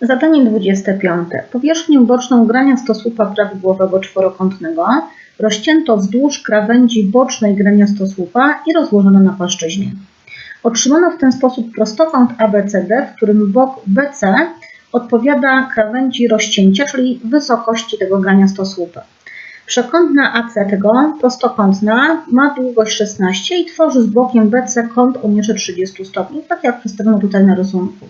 Zadanie 25. Powierzchnię boczną grania stosłupa prawidłowego czworokątnego rozcięto wzdłuż krawędzi bocznej grania stosłupa i rozłożono na płaszczyźnie. Otrzymano w ten sposób prostokąt ABCD, w którym bok BC odpowiada krawędzi rozcięcia, czyli wysokości tego grania stosłupa. Przekątna AC tego prostokątna ma długość 16 i tworzy z bokiem BC kąt o mierze 30 stopni, tak jak przedstawiono tutaj na rysunku.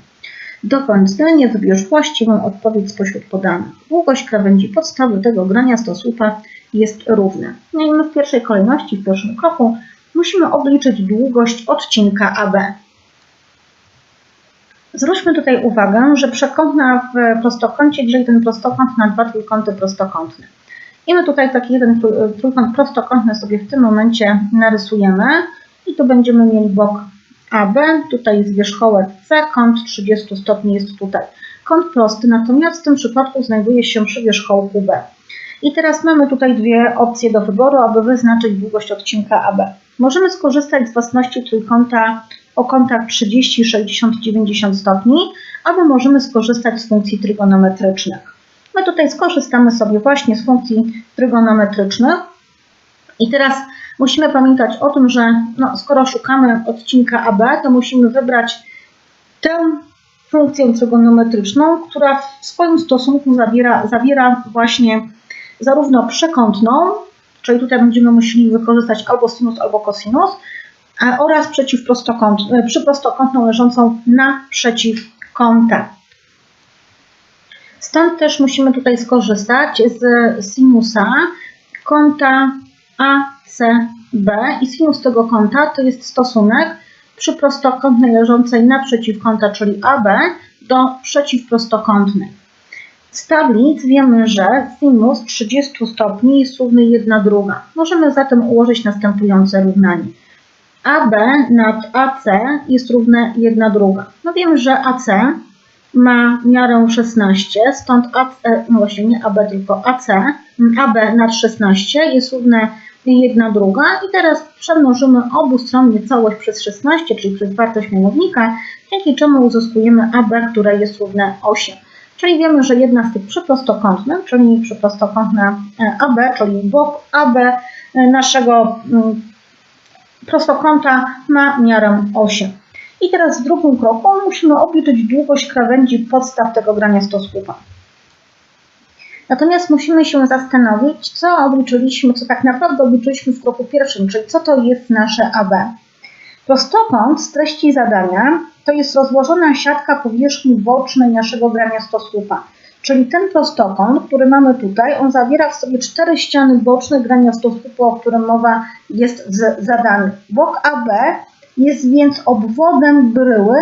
Dokończ zdanie, wybierz właściwą odpowiedź spośród podanych. Długość krawędzi podstawy tego grania stosłupa jest równa. No i my w pierwszej kolejności, w pierwszym kroku musimy obliczyć długość odcinka AB. Zwróćmy tutaj uwagę, że przekątna w prostokącie dzieli ten prostokąt na dwa trójkąty prostokątne. I my tutaj taki jeden trójkąt prostokątny sobie w tym momencie narysujemy i tu będziemy mieli bok AB, tutaj jest wierzchołek C, kąt 30 stopni jest tutaj. Kąt prosty, natomiast w tym przypadku znajduje się przy wierzchołku B. I teraz mamy tutaj dwie opcje do wyboru, aby wyznaczyć długość odcinka AB. Możemy skorzystać z własności trójkąta o kątach 30, 60, 90 stopni, albo możemy skorzystać z funkcji trygonometrycznych. My tutaj skorzystamy sobie właśnie z funkcji trygonometrycznych. I teraz musimy pamiętać o tym, że no, skoro szukamy odcinka AB, to musimy wybrać tę funkcję trygonometryczną, która w swoim stosunku zawiera, zawiera właśnie zarówno przekątną, czyli tutaj będziemy musieli wykorzystać albo sinus, albo cosinus, oraz przeciwprostokąt, przyprostokątną leżącą naprzeciw kąta. Stąd też musimy tutaj skorzystać z sinusa kąta ACB i sinus tego kąta to jest stosunek przyprostokątnej leżącej naprzeciw kąta, czyli AB, do przeciwprostokątnej. Z tablic wiemy, że sinus 30 stopni jest równy 1 druga. Możemy zatem ułożyć następujące równanie. AB nad AC jest równe 1 druga. No wiemy, że AC ma miarę 16, stąd AC, no właśnie nie AB, tylko AC, AB nad 16 jest równe 1 druga i teraz przemnożymy obustronnie całość przez 16, czyli przez wartość mianownika, dzięki czemu uzyskujemy AB, które jest równe 8. Czyli wiemy, że jedna z tych przyprostokątnych, czyli przyprostokątna AB, czyli bok AB naszego prostokąta ma miarę 8. I teraz w drugim kroku musimy obliczyć długość krawędzi podstaw tego grania stosłupa. Natomiast musimy się zastanowić, co obliczyliśmy, co tak naprawdę obliczyliśmy w kroku pierwszym, czyli co to jest nasze AB. Prostokąt z treści zadania to jest rozłożona siatka powierzchni bocznej naszego grania stosłupa. Czyli ten prostokąt, który mamy tutaj, on zawiera w sobie cztery ściany boczne grania stosłupa, o którym mowa jest z zadanych. Bok AB jest więc obwodem bryły,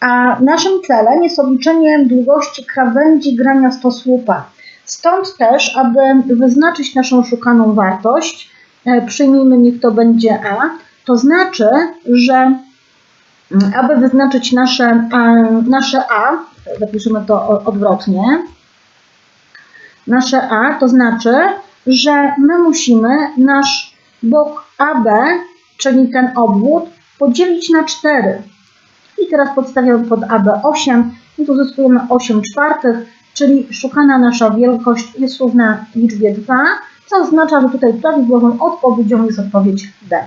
a naszym celem jest obliczenie długości krawędzi grania stosłupa. Stąd też, aby wyznaczyć naszą szukaną wartość, przyjmijmy niech to będzie A, to znaczy, że aby wyznaczyć nasze, nasze A, zapiszemy to odwrotnie, nasze A to znaczy, że my musimy nasz bok AB, czyli ten obwód, podzielić na 4. I teraz podstawiamy pod AB 8 i tu uzyskujemy 8 czwartych, czyli szukana nasza wielkość jest równa liczbie 2, co oznacza, że tutaj prawidłową odpowiedzią jest odpowiedź D.